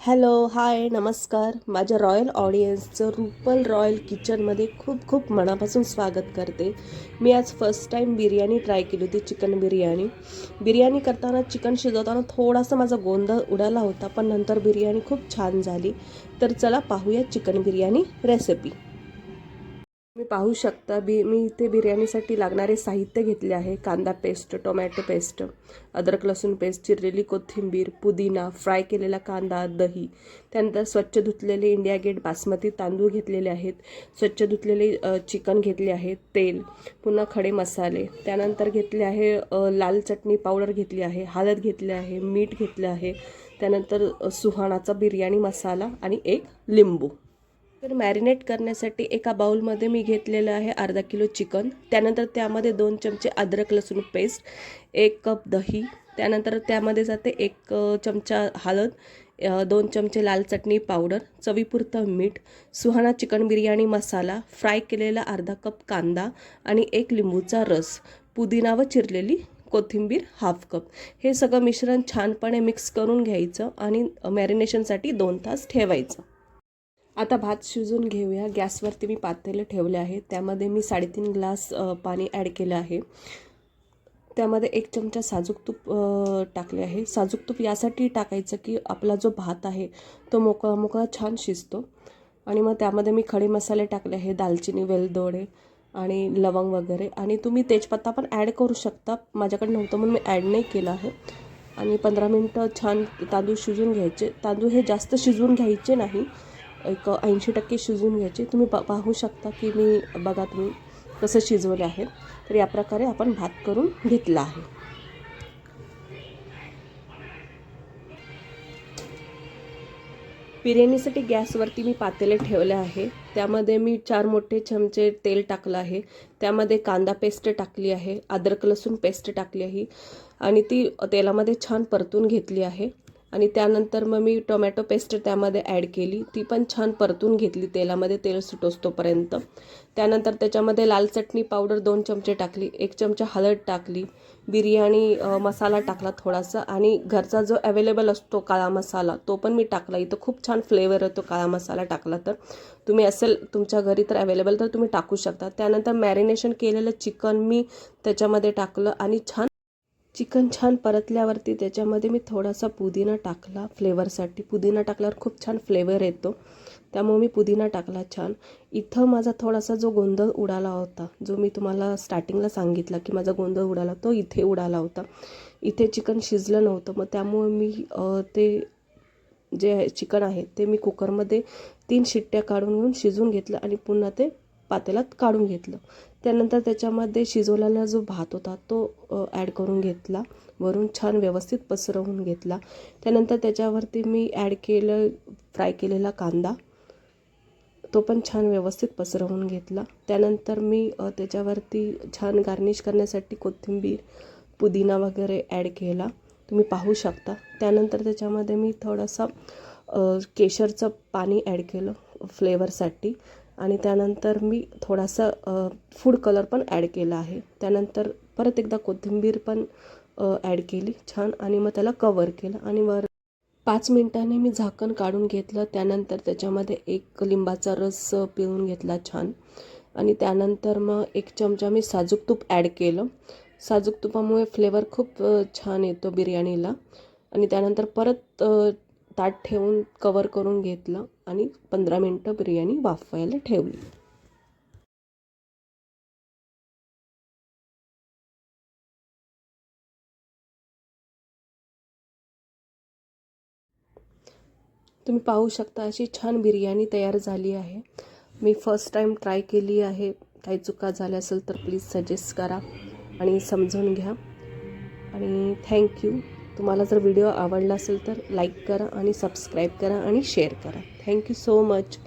Hello hi नमस्कार. माझ्या royal ऑडियन्सचं Rupal royal किचनमध्ये खूप खूप मनापासून स्वागत करते. मी आज फर्स्ट टाईम बिर्याणी ट्राय केली होती चिकन बिर्याणी. बिर्याणी करताना चिकन शिजवताना थोडासा माझा गोंधळ उडाला होता पण नंतर बिर्याणी खूप छान झाली. तर चला पाहूया चिकन बिर्याणी रेसिपी पाहू शकता बी मी इथे बिर्याणीसाठी लागणारे साहित्य घेतले आहे. कांदा पेस्ट टोमॅटो पेस्ट अद्रक लसूण पेस्ट चिरलेली कोथिंबीर पुदिना फ्राय केलेला कांदा दही. त्यानंतर स्वच्छ धुतलेले इंडिया गेट बासमती तांदूळ घेतलेले आहेत. स्वच्छ धुतलेले चिकन घेतले आहे तेल पुन्हा खडे मसाले. त्यानंतर घेतले आहे लाल चटणी पावडर घेतली आहे हळद घेतली आहे मीठ घेतलं आहे. त्यानंतर सुहाणाचा बिर्याणी मसाला आणि एक लिंबू. तर मॅरिनेट करण्यासाठी एका बाउलमध्ये मी घेतलेलं आहे अर्धा किलो चिकन. त्यानंतर त्यामध्ये दोन चमचे अद्रक लसूण पेस्ट एक कप दही. त्यानंतर त्यामध्ये जाते एक चमचा हळद दोन चमचे लाल चटणी पावडर चवीपुरतं मीठ सुहाणा चिकन बिर्याणी मसाला फ्राय केलेला अर्धा कप कांदा आणि एक लिंबूचा रस पुदिना व चिरलेली कोथिंबीर हाफ कप हे सगळं मिश्रण छानपणे मिक्स करून घ्यायचं आणि मॅरिनेशनसाठी दोन तास ठेवायचं. आता भात शिजून घेऊया. गॅसवरती मी पातेलं ठेवले आहे. त्यामध्ये मी साडेतीन ग्लास पाणी ॲड केलं आहे. त्यामध्ये एक चमचा साजूक तूप टाकले आहे. साजूक तूप यासाठी टाकायचं की आपला जो भात आहे तो मोकळा मोकळा छान शिजतो. आणि मग त्यामध्ये मी खडे मसाले टाकले आहे दालचिनी वेलदोडे आणि लवंग वगैरे. आणि तुम्ही तेजपत्ता पण ॲड करू शकता. माझ्याकडे नव्हतं म्हणून मी ॲड नाही केलं आहे. आणि पंधरा मिनटं छान तांदूळ शिजून घ्यायचे. तांदूळ हे जास्त शिजवून घ्यायचे नाही. एक ऐंशी टक्के शिजवून घ्यायचे. तुम्ही प पाहू शकता की मी बघा तुम्ही कसं शिजवले आहे तर या प्रकारे आपण भात करून घेतला आहे. बिर्याणीसाठी गॅसवरती मी पातेले ठेवले आहे. त्यामध्ये मी चार मोठे चमचे तेल टाकलं आहे. त्यामध्ये कांदा पेस्ट टाकली आहे. अद्रक लसूण पेस्ट टाकली आहे. आणि ती तेलामध्ये छान परतून घेतली आहे. आणि त्यानंतर मग मी टोमॅटो पेस्ट त्यामध्ये ॲड केली. ती पण छान परतून घेतली तेलामध्ये तेल सुटोस्तोपर्यंत. त्यानंतर त्याच्यामध्ये लाल चटणी पावडर दोन चमचे टाकली एक चमचा हळद टाकली बिर्याणी मसाला टाकला थोडासा आणि घरचा जो अवेलेबल असतो काळा मसाला तो पण मी टाकला. इथं खूप छान फ्लेवर येतो काळा मसाला टाकला तर. तुम्ही असेल तुमच्या घरी तर अवेलेबल तर तुम्ही टाकू शकता. त्यानंतर मॅरिनेशन केलेलं चिकन मी त्याच्यामध्ये टाकलं आणि छान चिकन छान परतल्यावरती त्याच्यामध्ये मी थोडासा पुदिना टाकला फ्लेवरसाठी. पुदिना टाकल्यावर खूप छान फ्लेवर येतो. त्यामुळे मी पुदिना टाकला छान. इथं माझा थोडासा जो गोंधळ उडाला होता जो मी तुम्हाला स्टार्टिंगला सांगितला की माझा गोंधळ उडाला तो इथे उडाला होता. इथे चिकन शिजलं नव्हतं. मग त्यामुळे मी ते जे चिकन आहे ते मी कुकरमध्ये तीन शिट्ट्या काढून घेऊन शिजवून घेतलं आणि पुन्हा ते पातेल्यात काढून घेतलं. त्यानंतर त्याच्यामध्ये शिजवलेला जो भात होता तो ॲड करून घेतला. वरून छान व्यवस्थित पसरवून घेतला. त्यानंतर त्याच्यावरती मी ॲड केलं फ्राय केलेला कांदा. तो पण छान व्यवस्थित पसरवून घेतला. त्यानंतर मी त्याच्यावरती छान गार्निश करण्यासाठी कोथिंबीर पुदिना वगैरे ॲड केला. तुम्ही पाहू शकता. त्यानंतर त्याच्यामध्ये मी थोडासा केशरचं पाणी ॲड केलं फ्लेवरसाठी आणि त्यानंतर मी थोडासा फूड कलर पण ॲड केला आहे. त्यानंतर परत एकदा कोथिंबीर पण ॲड केली छान आणि मग त्याला कवर केलं आणि वर पाच मिनटाने मी झाकण काढून घेतलं. त्यानंतर त्याच्यामध्ये एक लिंबाचा रस पिळून घेतला छान. आणि त्यानंतर मग एक चमचा मी साजूक तूप ॲड केलं. साजूक तुपामुळे फ्लेवर खूप छान येतो बिर्याणीला. आणि त्यानंतर परत ताट ठेवून कवर करून घेतलं. आणि पंधरा मिनटं बिर्याणी वाफवायला ठेवली. तुम्ही पाहू शकता अशी छान बिर्याणी तयार झाली आहे. मी फर्स्ट टाईम ट्राय केली आहे. काही चुका झाल्या असेल तर प्लीज सजेस्ट करा आणि समजून घ्या. आणि थँक्यू तुम्हाला जर व्हिडिओ आवडला असेल तर लाईक करा आणि सबस्क्राईब करा आणि शेअर करा. Thank you so much.